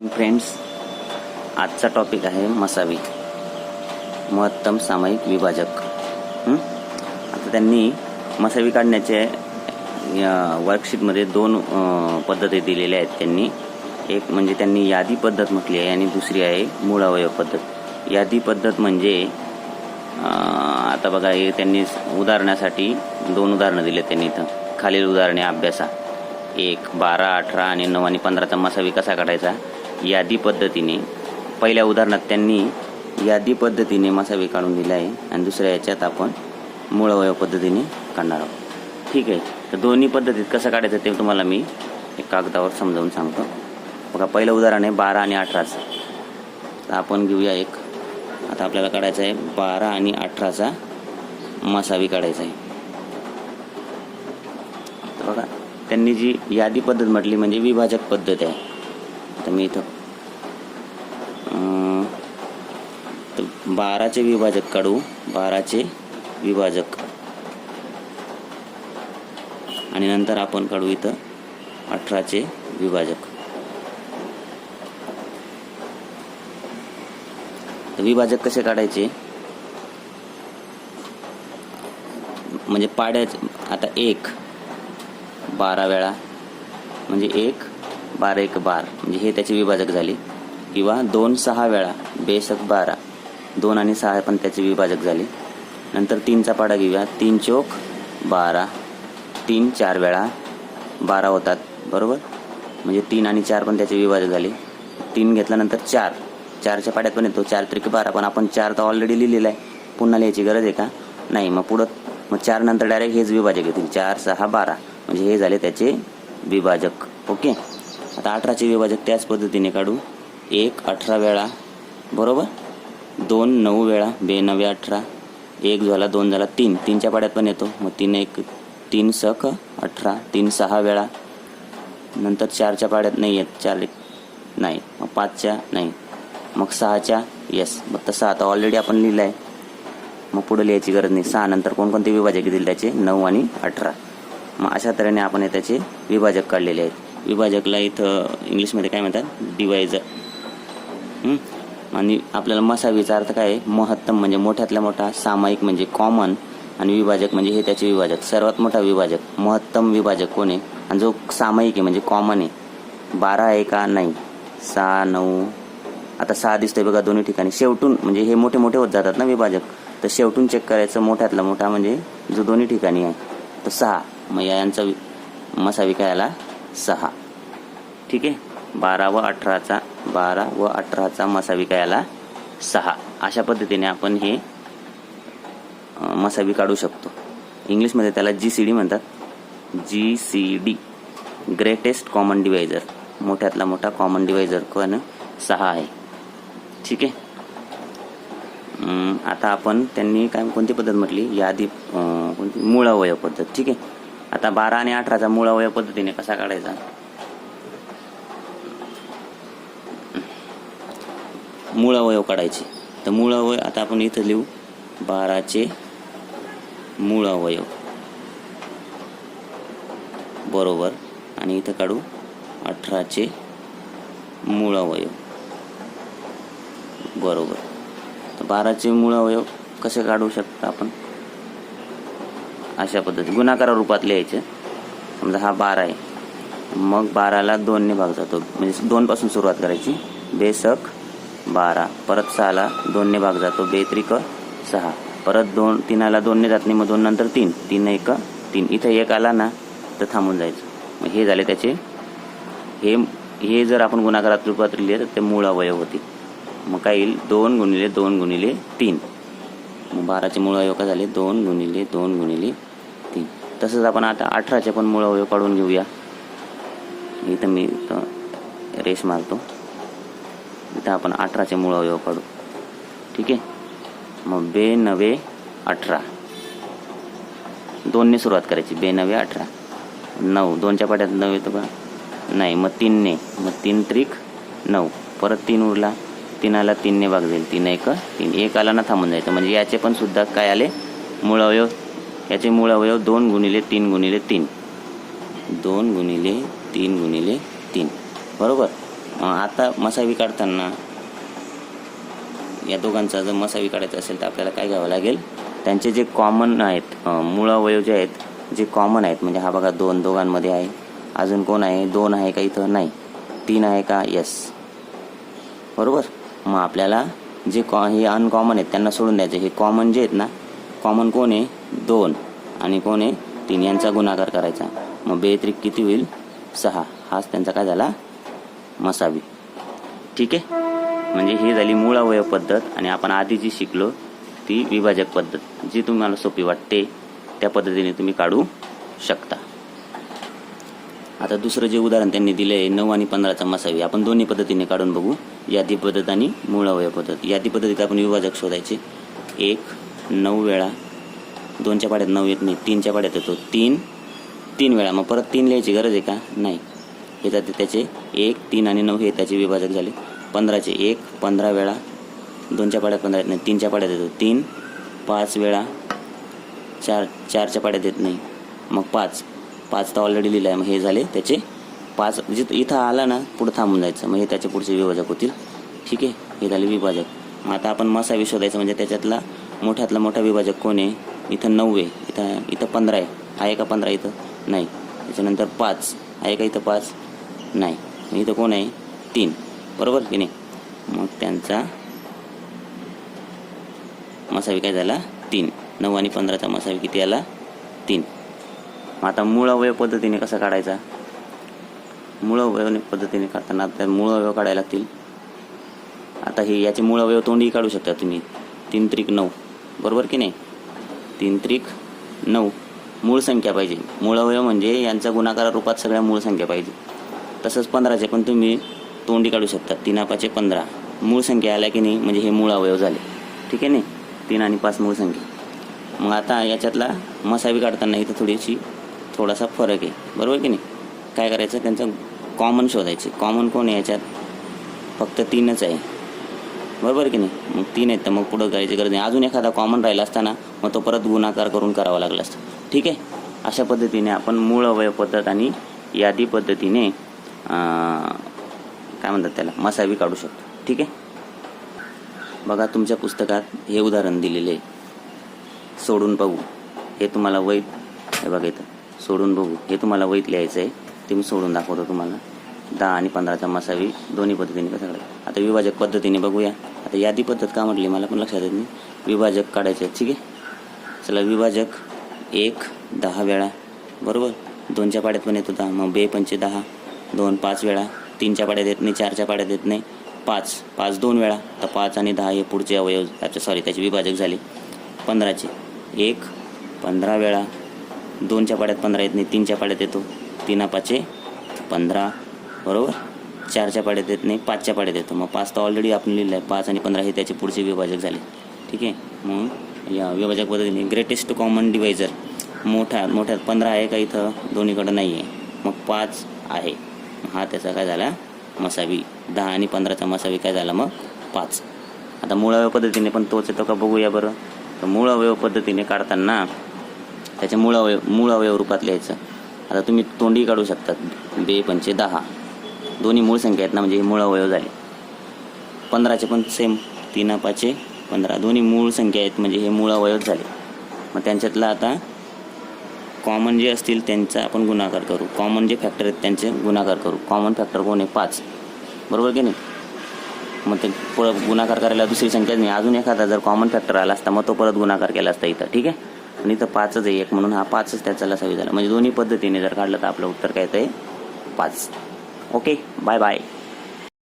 Friends आजचा topic आहे मसावी. महत्तम सामायिक विभाजक. आता त्यांनी मसावी काढण्याचे या वर्कशीटमध्ये दोन पद्धती दिलेल्या आहेत त्यांनी. एक म्हणजे त्यांनी यादी पद्धत म्हटली आहे आणि दुसरी आहे मूळ अवयव पद्धत. यादी पद्धत म्हणजे आता बघा हे त्यांनी उदाहरणासाठी दोन उदाहरणं दिले त्यांनी इथं. खालील उदाहरणे अभ्यासा. एक बारा अठरा आणि नऊ आणि पंधराचा मसावी कसा काढायचा? यादी पद्धतीने. पहिल्या उदाहरणात त्यांनी यादी पद्धतीने मसावे काढून दिला आहे आणि दुसऱ्या याच्यात आपण मूळ पद्धतीने काढणार आहोत. ठीक आहे तर दोन्ही पद्धतीत कसं काढायचं ते तुम्हाला मी एक कागदावर समजावून सांगतो. बघा पहिलं उदाहरण आहे बारा आणि अठराचं. तर आपण घेऊया एक. आता आपल्याला काढायचं आहे बारा आणि अठराचा मसावी काढायचा आहे. बघा त्यांनी जी यादी पद्धत म्हटली म्हणजे विभाजक पद्धत आहे. आता मी इथं बाराचे विभाजक काढू. बाराचे विभाजक. आणि नंतर आपण काढू इथं अठराचे विभाजक. तर विभाजक कसे काढायचे? म्हणजे पाड्याचे आता एक बारा वेळा. म्हणजे एक बारा एक बार. म्हणजे हे त्याचे विभाजक झाले. किंवा दोन सहा वेळा बेशक बारा. दोन आणि सहा पण त्याचे विभाजक झाले. नंतर तीनचा पाडा घेऊया. तीन चोक बारा. तीन चार वेळा बारा होतात. बरोबर? म्हणजे तीन आणि चार पण त्याचे विभाजक झाले. तीन घेतल्यानंतर चार. चारच्या पाड्यात पण येतो. चार त्रिक बारा. पण आपण चार तर ऑलरेडी लिहिलेलं आहे. पुन्हा लिहायची गरज आहे का? नाही. मग पुढं मग चार नंतर डायरेक्ट हेच विभाजक येतील. चार सहा बारा. म्हणजे हे झाले त्याचे विभाजक. ओके? आता अठराचे विभाजक त्याच पद्धतीने काढू. एक अठरा वेळा बरोबर? दोन नऊ वेळा बे नवे अठरा. एक झाला दोन झाला तीन. तीनच्या पाड्यात पण येतो. मग तीन एक तीन सख अठरा. तीन सहा वेळा. नंतर चारच्या पाड्यात नाही येत. चार एक नाही. मग पाचच्या नाही. मग सहाच्या येस मग तसं आता ऑलरेडी आपण लिहिलं आहे मग पुढे लिहायची गरज नाही. सहा नंतर कोणकोणते विभाजक दिले त्याचे? नऊ आणि अठरा. मग अशा तऱ्हेने आपण त्याचे विभाजक काढलेले आहेत. विभाजकला इथं इंग्लिशमध्ये काय म्हणतात? डिवायजर आणि आपल्याला मसावीचा अर्थ काय आहे? महत्तम म्हणजे मोठ्यातल्या मोठा सामायिक म्हणजे कॉमन आणि विभाजक म्हणजे हे त्याचे विभाजक. सर्वात मोठा विभाजक महत्तम विभाजक कोण आहे? आणि जो सामायिक आहे म्हणजे कॉमन आहे. बारा आहे का? नाही. सहा नऊ. आता सहा दिसतंय बघा दोन्ही ठिकाणी. शेवटून म्हणजे हे मोठे मोठे होत जातात ना विभाजक. तर शेवटून चेक करायचं मोठ्यातला मोठा म्हणजे जो दोन्ही ठिकाणी आहे तर सहा. मग या यांचा वि- मसावी काय आला सहा. ठीक आहे? बारा व अठराचा बारा व अठराचा मसावी काय सहा. अशा पद्धतीने आपण हे मसावी काढू शकतो. इंग्लिशमध्ये त्याला जी सी डी म्हणतात. G C D greatest common divisor मोठ्यातला मोठा कॉमन डिवायझर पण सहा आहे. ठीक आहे? आता आपण त्यांनी काय कोणती पद्धत म्हटली? यादी कोणती? मूळ अवयव पद्धत. ठीक आहे? आता बारा आणि अठराचा मूळ अवयव पद्धतीने कसा काढायचा? मूळ अवयव काढायचे. तर मूळ अवयव आता आपण इथं लिहू. बाराचे मूळ अवयव बरोबर. आणि इथं काढू. अठराचे मूळ अवयव बरोबर. तर बाराचे मूळ अवयव कसे काढू शकतो आपण? अशा पद्धती गुणाकार रूपात लिहायचे. समजा हा बारा आहे. मग बाराला दोनने भाग जातो. म्हणजे दोनपासून सुरुवात करायची. बेसक बारा. परत सहाला दोनने भाग जातो. बेत्रिक सहा. परत दोन तीनाला दोनने जात नाही. मग दोन नंतर तीन. तीन एक तीन. इथं एक आला ना तर थांबून जायचं. मग हे झाले त्याचे. हे हे जर आपण गुणाकारात रूपात लिहिले तर ते मूळ अवयव होते मग काय येईल? दोन गुणिले दोन गुणिले तीन. मग बाराचे मूळ अवयव काय झाले? दोन गुणिले दोन गुणिले तसंच आपण आता अठराचे पण मूळ अवयव काढून घेऊया. इथं मी इथं रेस मारतो. इथं आपण अठराचे मूळ अवयव काढू. ठीक आहे? मग बे नवे अठरा. दोनने सुरुवात करायची. बे नवे अठरा. नऊ. दोनच्या पाट्यात नऊ येतो का नाही मग तीनने. मग तीन त्रिक नऊ. परत तीन उरला. तीनाला तीनने भाग जाईल तीन एक. तीन एक आला ना थांबून जायचं. म्हणजे याचे पण सुद्धा काय आले? मूळ अवयव याचे मूळ अवयव दोन गुणिले तीन गुणिले तीन. दोन गुणिले तीन गुणिले तीन. बरोबर? आता मसावी काढताना या दोघांचा जर मसावी काढायचा असेल तर आपल्याला काय घ्यावं लागेल? त्यांचे जे कॉमन आहेत मूळ अवयव जे आहेत जे कॉमन आहेत म्हणजे हा बघा दोन दोघांमध्ये आहे. अजून कोण आहे? दोन आहे का इथं? नाही. तीन आहे का? यस बरोबर? मग आपल्याला जे कॉ हे अनकॉमन आहेत त्यांना सोडून द्यायचे. हे कॉमन जे आहेत ना कॉमन कोण आहे? दोन. आणि कोण आहे? तीन. यांचा गुणाकार करायचा. मग बेत्रिक किती होईल? सहा. हाच त्यांचा काय झाला? मसावी. ठीक आहे? म्हणजे ही झाली मूळ अवयव पद्धत आणि आपण आधी जी शिकलो ती विभाजक पद्धत. जी तुम्हाला सोपी वाटते त्या पद्धतीने तुम्ही काढू शकता. आता दुसरं जे उदाहरण त्यांनी दिलं आहे नऊ आणि पंधराचा मसावी. आपण दोन्ही पद्धतीने काढून बघू. यादी पद्धत आणि मूळ अवयव पद्धत. यादी पद्धतीत आपण विभाजक शोधायचे. एक नऊ वेळा दोनच्या पाड्यात नऊ येत नाही तीनच्या पाड्यात येतो. तीन तीन वेळा. मग परत तीन लिहायची गरज आहे का? नाही. हे जाते त्याचे एक तीन आणि नऊ हे त्याचे विभाजक झाले. पंधराचे एक पंधरा वेळा. दोनच्या पाड्यात पंधरा येत नाही तीनच्या पाड्यात येतो. तीन पाच वेळा. चार चारच्या पाड्यात येत नाही. मग पाच. पाच तर ऑलरेडी लिहिलं आहे मग हे झाले त्याचे पाच. जिथं इथं आला ना पुढं थांबून जायचं. मग हे त्याचे पुढचे विभाजक होतील. ठीक आहे? हे झाले विभाजक. मग आता आपण मसावी शोधायचं म्हणजे त्याच्यातला मोठ्यातला मोठा विभाजक कोण आहे? इथं नऊ आहे इथं इथं पंधरा आहे. आहे का पंधरा इथं? नाही. त्याच्यानंतर पाच. आहे का इथं पाच? नाही. इथं कोण आहे? तीन. बरोबर की नाही? मग त्यांचा मसावी काय झाला? तीन. नऊ आणि पंधराचा मसावी किती आला? तीन. मग आता मूळ अवयव पद्धतीने कसा काढायचा? मूळ अवयव पद्धतीने काढताना आता मूळ अवयव काढायला लागतील. आता हे याचे मूळ अवयव तोंडही काढू शकता तुम्ही. तीन त्रिक नऊ. बरोबर की नाही? तीन त्रिक नऊ. मूळ संख्या पाहिजे. मूळ अवयव म्हणजे यांचा गुणाकार रूपात सगळ्या मूळ संख्या पाहिजे. तसंच पंधराचे पण तुम्ही तोंडी काढू शकता. तीन पाचे पंधरा. मूळ संख्या आल्या की नाही म्हणजे हे मूळ अवयव झाले. ठीक आहे नाही? तीन आणि पाच मूळ संख्या. मग आता याच्यातला मसावी काढताना इथं थोडीशी थोडासा फरक आहे. बरोबर की नाही? काय करायचं? त्यांचं कॉमन शोधायचे. कॉमन कोण आहे याच्यात? फक्त तीनच आहे. बरोबर की नाही? मग तीन आहेत तर मग पुढं करायची गरज नाही. अजून एखादा कॉमन राहिला असताना मग तो परत गुणाकार करून करावा लागला असता. ठीक आहे? अशा पद्धतीने आपण मूळ अवयव पद्धत आणि यादी पद्धतीने काय म्हणतात त्याला? मसावी काढू शकतो. ठीक आहे? बघा तुमच्या पुस्तकात हे उदाहरण दिलेले आहे. सोडून बघू. हे तुम्हाला वैध हे बघा इथं. सोडून बघू. हे तुम्हाला वैध लिहायचं आहे. ते मी सोडून दाखवतो तुम्हाला. दहा आणि पंधराचा मसावी दोन्ही पद्धतीने कसं आता विभाजक पद्धतीने बघूया. आता यादी पद्धत का म्हटली? मला पण लक्षात येत नाही. विभाजक काढायचे आहेत, ठीक आहे? चला विभाजक एक दहा वेळा. बरोबर? दोनच्या पाड्यात पण येत होता. मग बे पंचे दहा. दोन पाच वेळा. तीनच्या पाड्यात येत नाही. चारच्या पाड्यात येत नाही. पाच. पाच दोन वेळा. तर पाच आणि दहा हे पुढचे अवयव त्याचे सॉरी त्याचे विभाजक झाले. पंधराचे. एक पंधरा वेळा. दोनच्या पाड्यात पंधरा येत नाही. तीनच्या पाड्यात येतो. तीन पाचे पंधरा. बरोबर? चारच्या पाड्यात देत नाही पाचच्या पाड्यात देतो. मग पाच तर ऑलरेडी आपण लिहिलं आहे पाच आणि पंधरा हे त्याचे पुढचे विभाजक झाले. ठीक आहे? मग या विभाजक पद्धतीने ग्रेटेस्ट कॉमन डिवायझर मोठ्या मोठ्यात पंधरा आहे का इथं? दोन्हीकडं नाही आहे मग पाच आहे. हा त्याचा काय झाला? मसावी. दहा आणि पंधराचा मसावी काय झाला मग? पाच. आता मूळ अवयव पद्धतीने पण तोच येतो का? बघूया बरं. तर मूळ अवयव पद्धतीने काढताना त्याच्या मूळ अवयव मूळ अवयव रूपात लिहायचं. आता तुम्ही तोंडी काढू शकतात. बे पंचे दहा. दोन्ही मूळ संख्या आहेत ना म्हणजे हे मूळ अवयव झाले. पंधराचे पण सेम तीन पाचे पंधरा. दोन्ही मूळ संख्या आहेत म्हणजे हे मूळ अवयव झाले. मग त्यांच्यातला आता कॉमन जे असतील त्यांचा आपण गुणाकार करू. कॉमन जे फॅक्टर आहेत त्यांचे गुणाकार करू. कॉमन फॅक्टर कोण आहे? पाच. बरोबर की नाही? मग ते परत गुणाकार करायला दुसरी संख्या नाही. अजून एखादा जर कॉमन फॅक्टर आला असता मग तो परत गुणाकार केला असता इथं ठीक आहे? आणि इथं पाचच आहे एक म्हणून हा पाचच त्याचा लसावी झाला. म्हणजे दोन्ही पद्धतीने जर काढलं तर आपलं उत्तर काय येतं आहे पाच. ok bye bye.